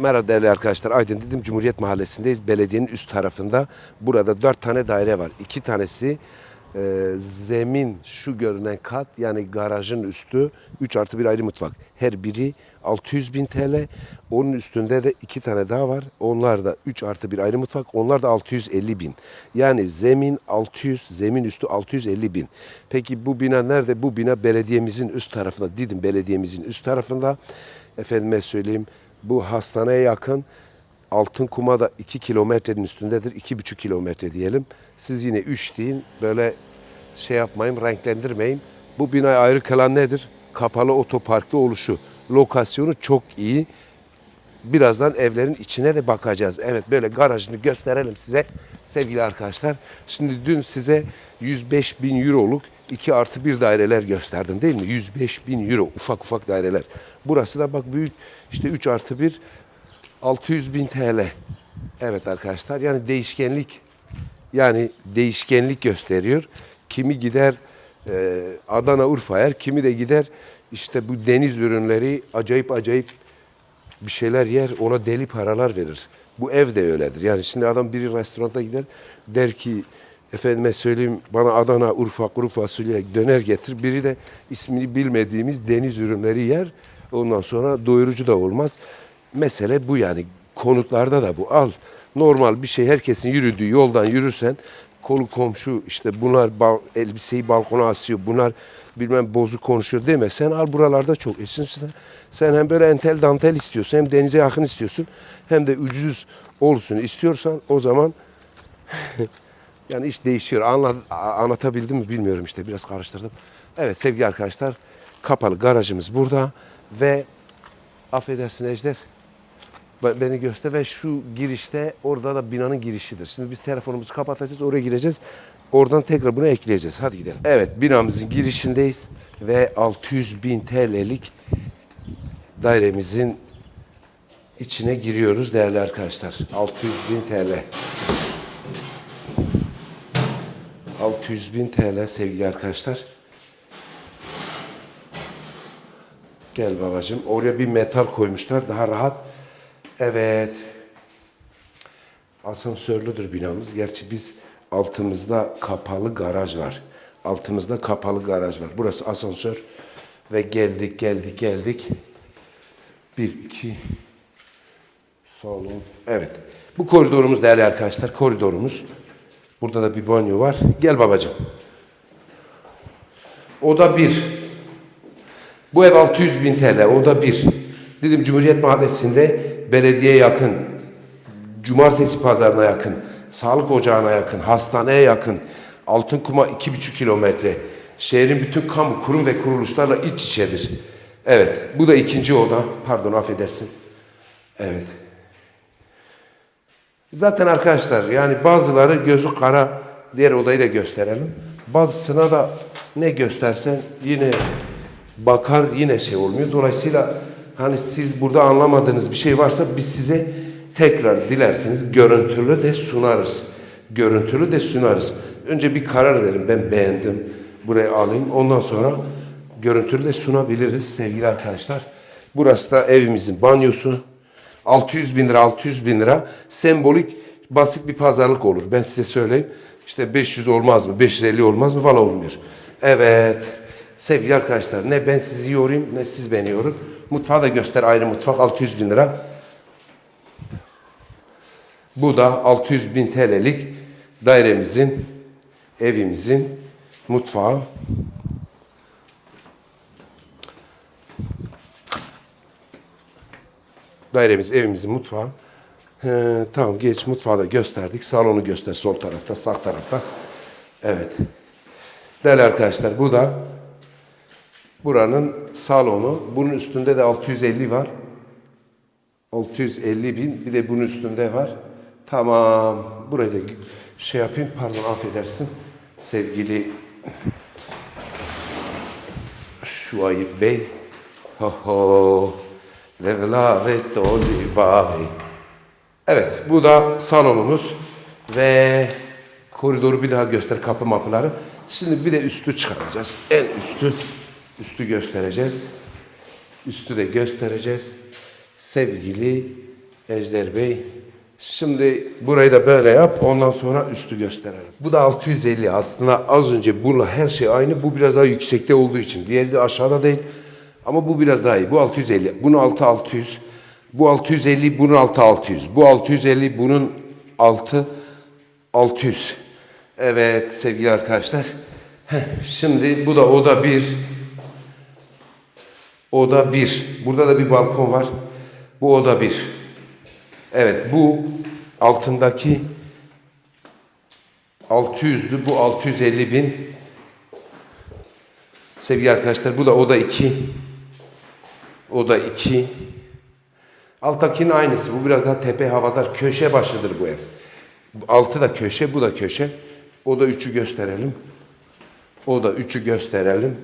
Merhaba değerli arkadaşlar. Aydın Didim Cumhuriyet Mahallesi'ndeyiz. Belediyenin üst tarafında. Burada dört tane daire var. İki tanesi e, zemin şu görünen kat yani garajın üstü 3 artı bir ayrı mutfak. Her biri 600 bin TL. Onun üstünde de iki tane daha var. Onlar da 3 artı bir ayrı mutfak. Onlar da 650 bin. Yani zemin 600, zemin üstü 650 bin. Peki bu bina nerede? Bu bina belediyemizin üst tarafında. Didim belediyemizin üst tarafında. Efendime söyleyeyim bu hastaneye yakın Altın Kuma da 2 kilometrenin üstündedir. 2,5 kilometre diyelim. Siz yine 3 deyin. Böyle şey yapmayın, renklendirmeyin. Bu binayı ayrı kılan nedir? Kapalı otoparklı oluşu. Lokasyonu çok iyi. Birazdan evlerin içine de bakacağız. Evet böyle garajını gösterelim size sevgili arkadaşlar. Şimdi dün size 105 bin euroluk 2 artı 1 daireler gösterdim değil mi? 105 bin euro ufak ufak daireler. Burası da bak büyük işte 3 artı 1 600 bin TL. Evet arkadaşlar yani değişkenlik yani değişkenlik gösteriyor. Kimi gider e, Adana Urfa yer, kimi de gider işte bu deniz ürünleri acayip acayip bir şeyler yer, ona deli paralar verir. Bu ev de öyledir. Yani şimdi adam biri restoranta gider, der ki efendime söyleyeyim bana Adana, Urfa, kuru fasulye döner getir. Biri de ismini bilmediğimiz deniz ürünleri yer. Ondan sonra doyurucu da olmaz. Mesele bu yani. Konutlarda da bu. Al normal bir şey herkesin yürüdüğü yoldan yürürsen kolu komşu işte bunlar elbiseyi balkona asıyor. Bunlar bilmem bozuk konuşuyor deme. Sen al buralarda çok. E sen, hem böyle entel dantel istiyorsun hem denize yakın istiyorsun hem de ucuz olsun istiyorsan o zaman yani iş değişiyor. Anla, a- anlatabildim mi bilmiyorum işte biraz karıştırdım. Evet sevgili arkadaşlar kapalı garajımız burada ve affedersin Ejder Be- beni göster ve şu girişte orada da binanın girişidir. Şimdi biz telefonumuzu kapatacağız oraya gireceğiz. Oradan tekrar bunu ekleyeceğiz. Hadi gidelim. Evet binamızın girişindeyiz ve 600 bin TL'lik dairemizin içine giriyoruz değerli arkadaşlar. 600 bin TL. 600 bin TL sevgili arkadaşlar. Gel babacığım. Oraya bir metal koymuşlar daha rahat. Evet. Asansörlüdür binamız. Gerçi biz altımızda kapalı garaj var. Altımızda kapalı garaj var. Burası asansör. Ve geldik, geldik, geldik. Bir, iki, salon. Evet. Bu koridorumuz değerli arkadaşlar. Koridorumuz. Burada da bir banyo var. Gel babacığım. Oda bir. Bu ev 600 bin TL. Oda bir. Dedim Cumhuriyet Mahallesi'nde belediye yakın, cumartesi pazarına yakın, sağlık ocağına yakın, hastaneye yakın, Altınkuma iki buçuk kilometre. Şehrin bütün kamu, kurum ve kuruluşlarla iç içedir. Evet, bu da ikinci oda. Pardon, affedersin. Evet. Zaten arkadaşlar yani bazıları gözü kara diğer odayı da gösterelim. Bazısına da ne göstersen yine bakar yine şey olmuyor. Dolayısıyla hani siz burada anlamadığınız bir şey varsa biz size tekrar dilerseniz görüntülü de sunarız. Görüntülü de sunarız. Önce bir karar verin ben beğendim burayı alayım. Ondan sonra görüntülü de sunabiliriz sevgili arkadaşlar. Burası da evimizin banyosu. 600 bin lira, 600 bin lira sembolik basit bir pazarlık olur. Ben size söyleyeyim. İşte 500 olmaz mı? 550 olmaz mı? Valla olmuyor. Evet. Sevgili arkadaşlar ne ben sizi yorayım ne siz beni yorun. Mutfağı da göster ayrı mutfak 600 bin lira. Bu da 600 bin TL'lik dairemizin, evimizin mutfağı. Dairemiz, evimizin mutfağı. He, tamam geç mutfağı da gösterdik. Salonu göster sol tarafta, sağ tarafta. Evet. Değerli arkadaşlar bu da buranın salonu. Bunun üstünde de 650 var. 650 bin. Bir de bunun üstünde var. Tamam. Burayı da şey yapayım. Pardon affedersin. Sevgili Şuayb Bey. Ho ho. Levlavet olivay. Evet, bu da salonumuz ve koridoru bir daha göster kapı mapıları. Şimdi bir de üstü çıkaracağız. En üstü, üstü göstereceğiz. Üstü de göstereceğiz. Sevgili Ejder Bey. Şimdi burayı da böyle yap. Ondan sonra üstü gösterelim. Bu da 650. Aslında az önce bununla her şey aynı. Bu biraz daha yüksekte olduğu için. Diğeri de aşağıda değil. Ama bu biraz daha iyi. Bu 650. Bunun altı 600. Bu 650. Bunun altı 600. Bu 650. Bunun altı 600. Evet sevgili arkadaşlar. Heh, şimdi bu da oda 1. Oda 1. Burada da bir balkon var. Bu oda 1. Evet bu altındaki 600'lü bu 650 bin. Sevgili arkadaşlar bu da oda 2. Oda 2. Alttakinin aynısı. Bu biraz daha tepe havadar. Köşe başıdır bu ev. Altı da köşe, bu da köşe. Oda 3'ü gösterelim. Oda 3'ü gösterelim.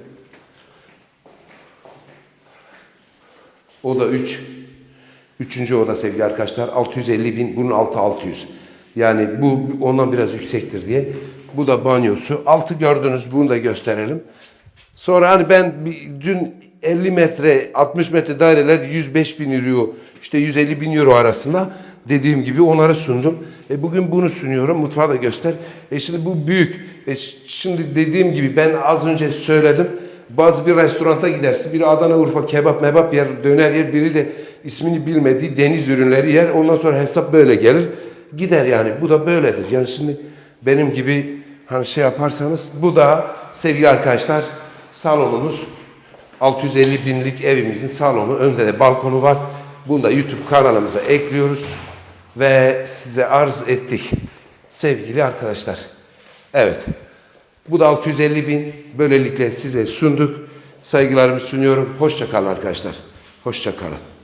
Oda 3. Üçüncü oda sevgili arkadaşlar 650 bin bunun altı 600. Yani bu ondan biraz yüksektir diye. Bu da banyosu. Altı gördünüz bunu da gösterelim. Sonra hani ben dün 50 metre 60 metre daireler 105 bin euro işte 150 bin euro arasında dediğim gibi onları sundum. E bugün bunu sunuyorum mutfağı da göster. E şimdi bu büyük. E şimdi dediğim gibi ben az önce söyledim. Bazı bir restoranta gidersin. Biri Adana Urfa kebap mebap yer, döner yer. Biri de ismini bilmediği deniz ürünleri yer. Ondan sonra hesap böyle gelir. Gider yani. Bu da böyledir. Yani şimdi benim gibi hani şey yaparsanız bu da sevgili arkadaşlar salonumuz 650 binlik evimizin salonu. Önde de balkonu var. Bunu da YouTube kanalımıza ekliyoruz. Ve size arz ettik. Sevgili arkadaşlar. Evet. Bu da 650 bin. Böylelikle size sunduk. Saygılarımı sunuyorum. Hoşça kalın arkadaşlar. Hoşça kalın.